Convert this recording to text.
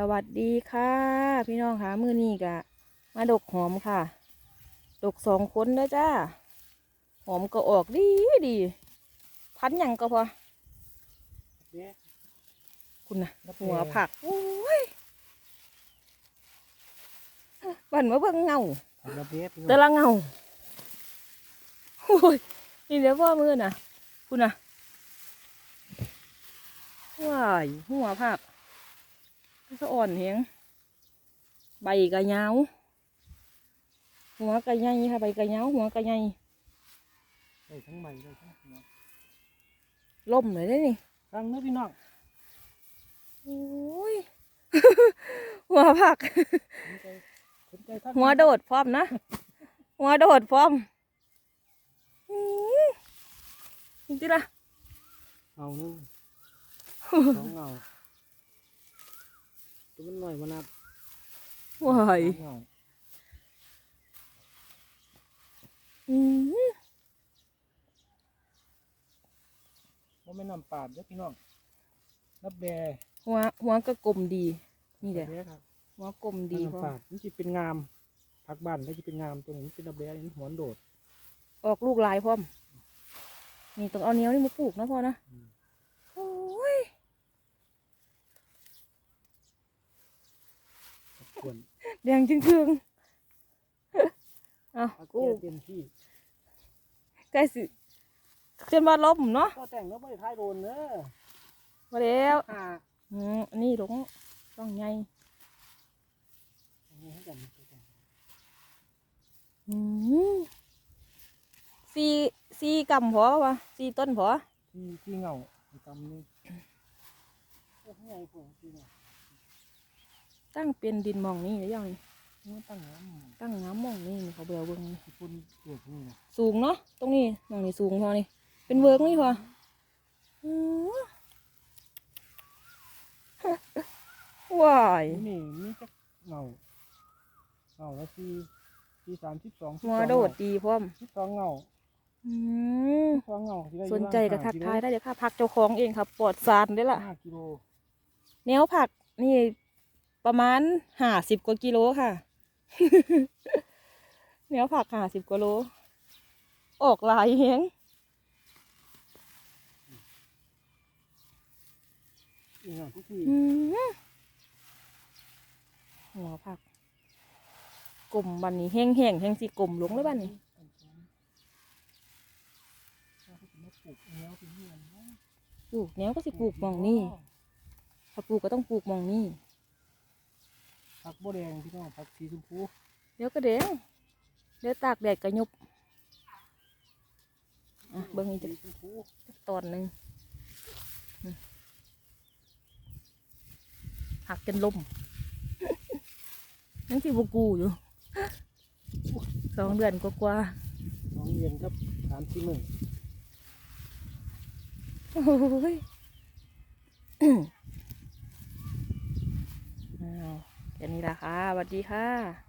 สวัสดีค่ะ พี่น้องค่ะมือนี้กะมาดกหอมค่ะ ดกสองคนเด้อจ้า หอมก็ออกดีดี พันหยังก็พอเนี่ยคุณนะหัวผักโอ้ยบันมาเบิ่งเงาทำระเบียบแต่ละเงาโอ้ยนี่เดี๋ยวพ่อมือน่ะ คุณน่ะว้ายหัวผัก สะอ่อนเหียงใบกระยาวหัวกระใหญ่ค่ะใบกระยาวหัวกระใหญ่ได้ทั้งใบได้ทั้งหัวล่มเลยได้อนี่ฟังเนื้อพี่น้องโอ้ยหัวผักสนใจสนใจทัก หัวโดดพร้อมนะ หัวโดดพร้อมอื้อจริงๆล่ะเงาหนึงสองเงา ตัวมันหน่อยมันนับว้ายสามเงาอืมว่าไม่นำปาดเด้อพี่น้องรับแบหัวหัวก็กลมดีนี่แหละระเบียครับหัวกลมดีดีพร้อปามดนี่จะเป็นงามผักบ้านนี่จะเป็นงามตัวนี้เป็นระเบียนี่หัวโดด ออกลูกลายพร้อมนี่ต้องเอาเนี้ยวนี่มาปลูกนะพ่อนะ อืม โอ้ย ส่วนแดงจึงคืงๆเอาผักกูเกียเต็มที่ใกล้สิจนมาล้มเนาะก็แต่งแล้วไม่ท้ายโดนเนอะมาแล้วอ่าอืมอันนี้หลงต้องไงอันนี้ให้กันอืมสี่สี่กำพอวะสี่ต้นพอที่ที่เงาที่ตำนี่โอ้ยไงผมที่เงา ตั้งเป็นดินหมองนี่หรือยังนี่นี่ตั้งน้ำตั้งน้ำหมองนี่นี่เขาเบื่อเบิ่งนี่ที่คุณเกิดนี่นะสูงเนาะตรงนี้หมองนี่สูงพอนี่เป็นเวิร์กนี่พออืมว้ายนี่นี่จะเงาเงาแล้วที่ที่สามสิบสองหัวโดดดีพร้อมสิบสองเงาอืมสิบสองเงาที่ได้สนใจกับทักทายได้เดี๋ยวค่ะผักเจ้าของเองครับปลอดสารได้อล่ะห้ากิโลแนวผักนี่ ประมาณห้าสิบกว่ากิโลค่ะแนวผักห้าสิบกว่าโล ออกหลายเฮงเงาทุกทีอืมหัวผักกลมบันนี้แห้งแห้งแห้งสิกลมลงเลยบันนี้ปลูกแนวก็สิปลูกหมองนี่ถ้าปลูกก็ต้องปลูกหมองนี่ ผักโบแดงพี่น้องผักสีชมพูเดี๋ยวก็แดงเดี๋ยวตากแดดก็ยุบอะเบิ่งอีกสีจักชมพูตอนหนึ่งอืมหักจนลมยังที่บกูอยู่สองเดือนกว่าสองเรียนครับสามสี่หมื่นๆโอ้ย อ้าวแค่นี้ละค่ะสวัสดีค่ะ